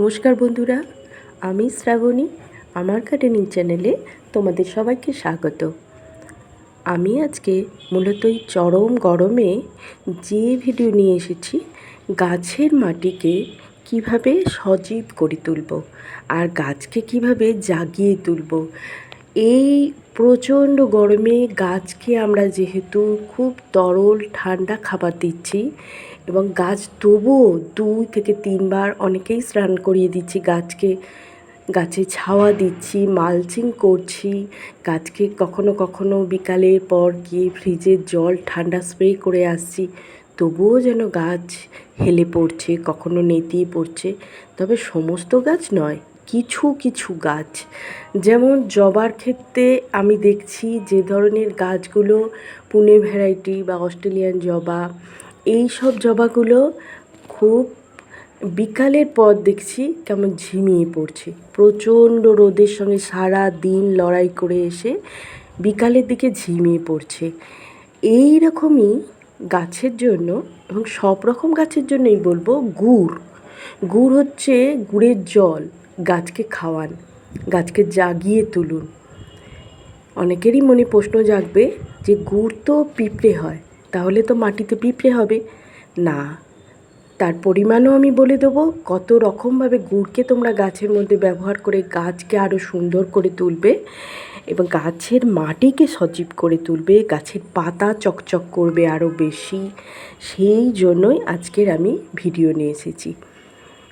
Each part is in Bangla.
নমস্কার বন্ধুরা, আমি শ্রাবণী, আমার গার্ডেনিং চ্যানেলে তোমাদের সবাইকে স্বাগত। আমি আজকে মূলত এই চরম গরমে যে ভিডিও নিয়ে এসেছি, গাছের মাটিকে কীভাবে সজীব করে তুলব আর গাছকে কীভাবে জাগিয়ে তুলব, এই প্রচণ্ড গরমে গাছকে আমরা যেহেতু খুব তরল, ঠান্ডা খাবার দিচ্ছি এবং গাছ তবুও দুই থেকে তিনবার অনেকেই স্নান করিয়ে দিচ্ছি। গাছকে, গাছে ছাওয়া দিচ্ছি, মালচিং করছি। গাছকে কখনো কখনো বিকালের পর গিয়ে ফ্রিজের জল ঠান্ডা স্প্রে করে আসছি। তবুও যেন গাছ হেলে পড়ছে, কখনো নেতিয়ে পড়ছে। তবে সমস্ত গাছ নয়, কিছু কিছু গাছ। যেমন জবার ক্ষেত্রে আমি দেখছি যে ধরনের গাছগুলো পুনে ভ্যারাইটি বা অস্ট্রেলিয়ান জবা এই সব জবাগুলো খুব বিকালের পর দেখছি কেমন ঝিমিয়ে পড়ছে। প্রচণ্ড রোদের সঙ্গে সারা দিন লড়াই করে এসে বিকালের দিকে ঝিমিয়ে পড়ছে। এই রকমই গাছের জন্য এবং সব রকম গাছের জন্যই বলব গুড়। গুড় হচ্ছে গুড়ের জল, গাছকে খাওয়ান, গাছকে জাগিয়ে তুলুন। অনেকেরই মনে প্রশ্ন জাগবে যে গুড় তো পিঁপড়ে হয়। তাহলে তো মাটিতে পিঁপড়ে হবে। না, তার পরিমাণও আমি বলে দেবো, কত রকমভাবে গুড়কে তোমরা গাছের মধ্যে ব্যবহার করে গাছকে আরও সুন্দর করে তুলবে এবং গাছের মাটিকে সজীব করে তুলবে, গাছের পাতা চকচক করবে আরও বেশি। সেই জন্যই আজকের আমি ভিডিও নিয়ে এসেছি।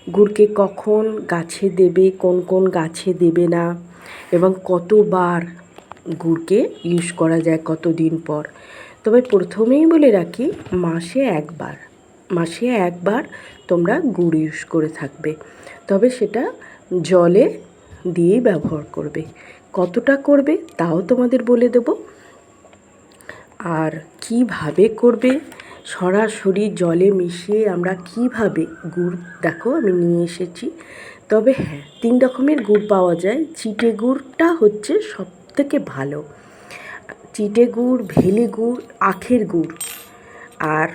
গুড়কে কখন গাছে দেবে, কোন কোন গাছে দেবে না, এবং কতবার গুড়কে ইউজ করা যায় কতদিন পর। তবে প্রথমেই বলে রাখি, মাসে একবার। মাসে একবার তোমরা গুড় ইউজ করে থাকবে। তবে সেটা জলে দিয়েই ব্যবহার করবে। কতটা করবে তাও তোমাদের বলে দেব। আর কীভাবে করবে, সরাসরি জলে মিশিয়ে আমরা কীভাবে গুড়, দেখো আমি নিয়ে এসেছি। তবে হ্যাঁ তিন রকমের গুড় পাওয়া যায়। চিটে গুড়টা হচ্ছে সব থেকে ভালো। চিটে গুড়, ভেলি গুড়, আখের গুড়। আর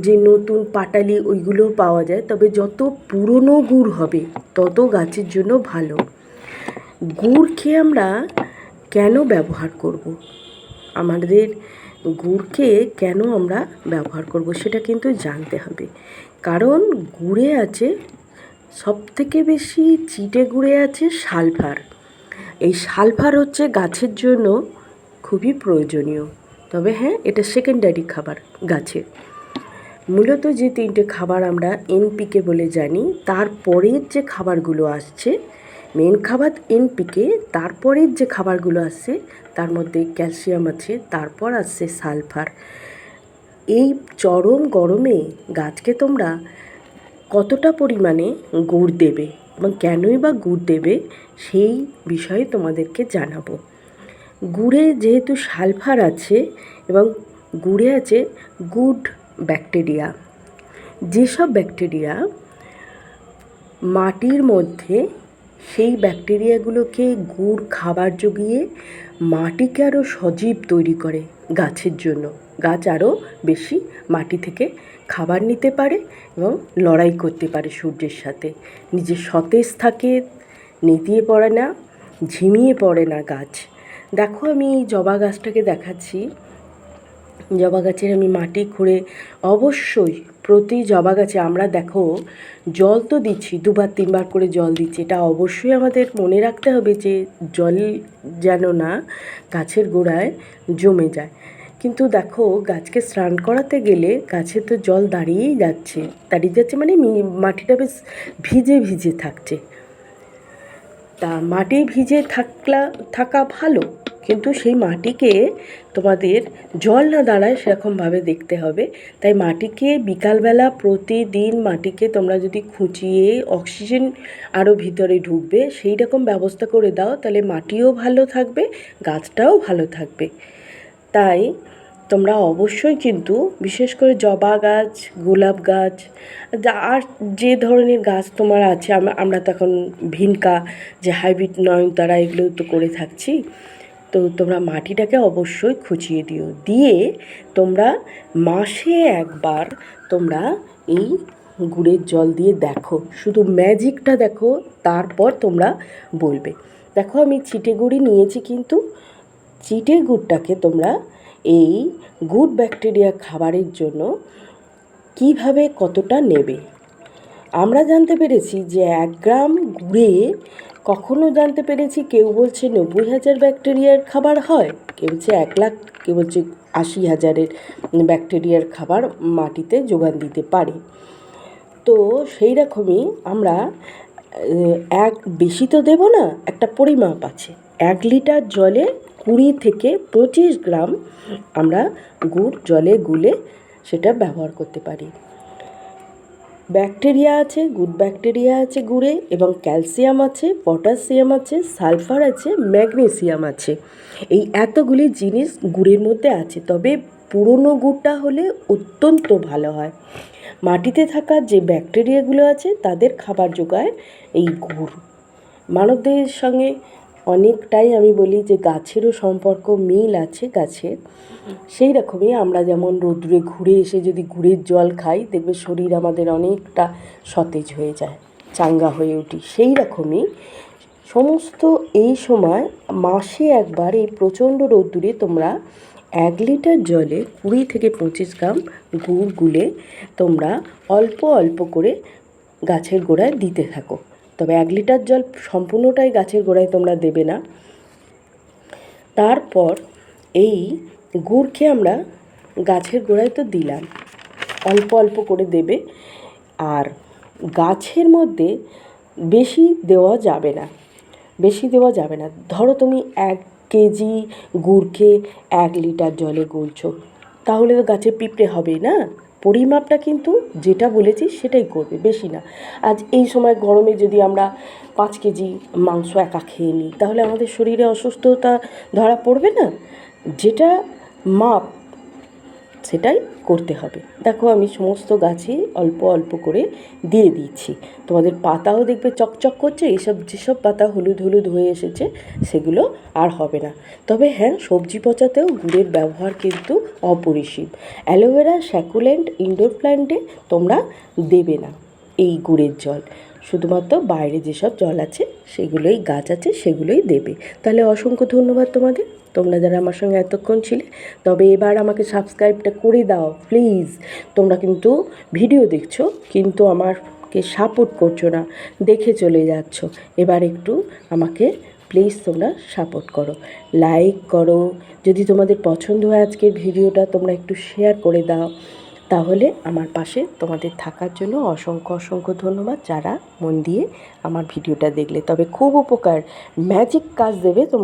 যে নতুন পাটালি ওইগুলোও পাওয়া যায়। তবে যত পুরনো গুড় হবে, তত গাছের জন্য ভালো। গুড় খেয়ে আমরা কেন ব্যবহার করব। আমাদের গুড়কে কেন আমরা ব্যবহার করব সেটা কিন্তু জানতে হবে। কারণ গুড়ে আছে সব থেকে বেশি, চিটে গুড়ে আছে সালফার। এই সালফার হচ্ছে গাছের জন্য খুবই প্রয়োজনীয়। তবে হ্যাঁ এটা সেকেন্ডারি খাবার গাছের মূলত যে তিনটে খাবার আমরা এনপিকে বলে জানি, তারপরের যে খাবারগুলো আসছে মেন খাবার এনপিকে, তারপরের যে খাবারগুলো আসছে, তার মধ্যে ক্যালসিয়াম আছে, তারপর আসছে সালফার। এই চরম গরমে গাছকে তোমরা কতটা পরিমাণে গুড় দেবে এবং কেনই বা গুড় দেবে, সেই বিষয়ে তোমাদেরকে জানাব। গুড়ে যেহেতু সালফার আছে এবং গুড়ে আছে গুড ব্যাকটেরিয়া। যেসব ব্যাকটেরিয়া মাটির মধ্যে, সেই ব্যাকটেরিয়াগুলোকে গুড় খাবার জুগিয়ে মাটিকে আরও সজীব তৈরি করে গাছের জন্য। গাছ আরও বেশি মাটি থেকে খাবার নিতে পারে এবং লড়াই করতে পারে সূর্যের সাথে। নিজে সতেজ থাকে, নেতিয়ে পড়ে না, ঝিমিয়ে পড়ে না গাছ। দেখো আমি জবা গাছটাকে দেখাচ্ছি। জবা গাছের আমি মাটি খুঁড়ে অবশ্যই প্রতি জবা গাছে আমরা দেখো জল তো দিচ্ছি, দুবার তিনবার করে জল দিচ্ছি। এটা অবশ্যই আমাদের মনে রাখতে হবে যে জল যেন না গাছের গোড়ায় জমে যায়। কিন্তু দেখো গাছকে স্নান করাতে গেলে গাছে তো জল দাঁড়িয়েই যাচ্ছে। দাঁড়িয়ে যাচ্ছে মানে মাটিটা বেশ ভিজে ভিজে থাকছে। তা মাটি ভিজে থাকলা, থাকা ভালো। কিন্তু সেই মাটিকে তোমাদের জল না দাঁড়ায় সেরকমভাবে দেখতে হবে। তাই মাটিকে বিকালবেলা প্রতিদিন মাটিকে তোমরা যদি খুঁচিয়ে অক্সিজেন আরও ভিতরে ঢুকবে, সেই রকম ব্যবস্থা করে দাও, তাহলে মাটিও ভালো থাকবে, গাছটাও ভালো থাকবে। তাই তোমরা অবশ্যই কিন্তু বিশেষ করে জবা গাছ, গোলাপ গাছ আর যে ধরনের গাছ তোমার আছে আমরা তো এখন ভিনকা, যে হাইব্রিড নয়নতারা, এগুলো তো করে থাকছি তো তোমরা মাটিটাকে অবশ্যই খুঁচিয়ে দিও। দিয়ে তোমরা মাসে একবার তোমরা এই গুড়ের জল দিয়ে দেখো। শুধু ম্যাজিকটা দেখো, তারপর তোমরা বলবে। দেখো, আমি চিটে গুড়ি নিয়েছি, কিন্তু চিটে গুড়টাকে তোমরা এই গুড ব্যাকটেরিয়া খাবারের জন্য কীভাবে কতটা নেবে? আমরা জানতে পেরেছি যে এক গ্রাম গুড়ে কখনো জানতে পেরেছি কেউ বলছে নব্বই হাজার ব্যাকটেরিয়ার খাবার হয়। কেউ বলছে এক লাখ, কেউ বলছে আশি হাজারের ব্যাকটেরিয়ার খাবার মাটিতে যোগান দিতে পারে। তো সেই রকমই আমরা এক বেশি তো দেব না, একটা পরিমাপ আছে। এক লিটার জলে কুড়ি থেকে পঁচিশ গ্রাম আমরা গুড় জলে গুলে সেটা ব্যবহার করতে পারি। ব্যাকটেরিয়া আছে, গুড ব্যাকটেরিয়া আছে গুড়ে এবং ক্যালসিয়াম আছে, পটাশিয়াম আছে, সালফার আছে, ম্যাগনেসিয়াম আছে। এই এতগুলি জিনিস গুড়ের মধ্যে আছে, তবে পুরনো গুড়টা হলে অত্যন্ত ভালো হয়। মাটিতে থাকা যে ব্যাকটেরিয়াগুলো আছে, তাদের খাবার যোগায় এই গুড়। মানবদেহের সঙ্গে অনেকটাই আমি বলি যে গাছেরও সম্পর্ক মিল আছে গাছের সেই রকমই আমরা যেমন রোদ্রে ঘুরে এসে যদি গুড়ের জল খাই, দেখবে শরীর আমাদের অনেকটা সতেজ হয়ে যায়, চাঙ্গা হয়ে উঠি সেই রকমই সমস্ত এই সময় মাসে একবার এই প্রচণ্ড রোদ্দুরে তোমরা এক লিটার জলে কুড়ি থেকে পঁচিশ গ্রাম গুড় গুলে তোমরা অল্প অল্প করে গাছের গোড়ায় দিতে থাকো। তবে এক লিটার জল সম্পূর্ণটাই গাছের গোড়ায় তোমরা দেবে না। তারপর এই গুড়কে আমরা গাছের গোড়ায় তো দিলাম, অল্প অল্প করে দেবে। আর গাছের মধ্যে বেশি দেওয়া যাবে না, বেশি দেওয়া যাবে না। ধরো তুমি এক কেজি গুড়কে এক লিটার জলে গুলছো, তাহলে তো গাছে পিঁপড়ে হবে না? পরিমাপটা কিন্তু যেটা বলেছি সেটাই করবে, বেশি না। আজ এই সময় গরমে যদি আমরা পাঁচ কেজি মাংস একা খেয়ে নিই, তাহলে আমাদের শরীরে অসুস্থতা ধরা পড়বে না? যেটা মাপ, সেটাই করতে হবে। দেখো আমি সমস্ত গাছে অল্প অল্প করে দিয়ে দিচ্ছি তোমাদের পাতাও দেখবে চকচক করছে এইসব যেসব পাতা হলুদ হলুদ হয়ে এসেছে, সেগুলো আর হবে না। তবে হ্যাঁ সবজি পচাতেও গুড়ের ব্যবহার কিন্তু অপরিসীম। অ্যালোভেরা স্যাকুলেন্ট ইনডোর প্ল্যান্টে তোমরা দেবে না এই গুড়ের জল। শুধুমাত্র বাইরে যেসব জল আছে, সেগুলোই গাছ আছে, সেগুলোই দেবে। তাহলে অসংখ্য ধন্যবাদ তোমাদের তোমরা যারা আমার সঙ্গে এতক্ষণ ছিলে, তবে এবার আমাকে সাবস্ক্রাইবটা করে দাও, প্লিজ। তোমরা কিন্তু ভিডিও দেখছ, কিন্তু আমাকে সাপোর্ট করছ না, দেখে চলে যাচ্ছ। এবার একটু আমাকে প্লিজ তোমরা সাপোর্ট করো, লাইক করো। যদি তোমাদের পছন্দ হয় আজকের ভিডিওটা, তোমরা একটু শেয়ার করে দাও। তাহলে আমার পাশে তোমাদের থাকার জন্য অসংখ্য অসংখ্য ধন্যবাদ যারা মন দিয়ে আমার ভিডিওটা দেখলে। তবে খুব উপকার ম্যাজিক কাজ দেবে তোমরা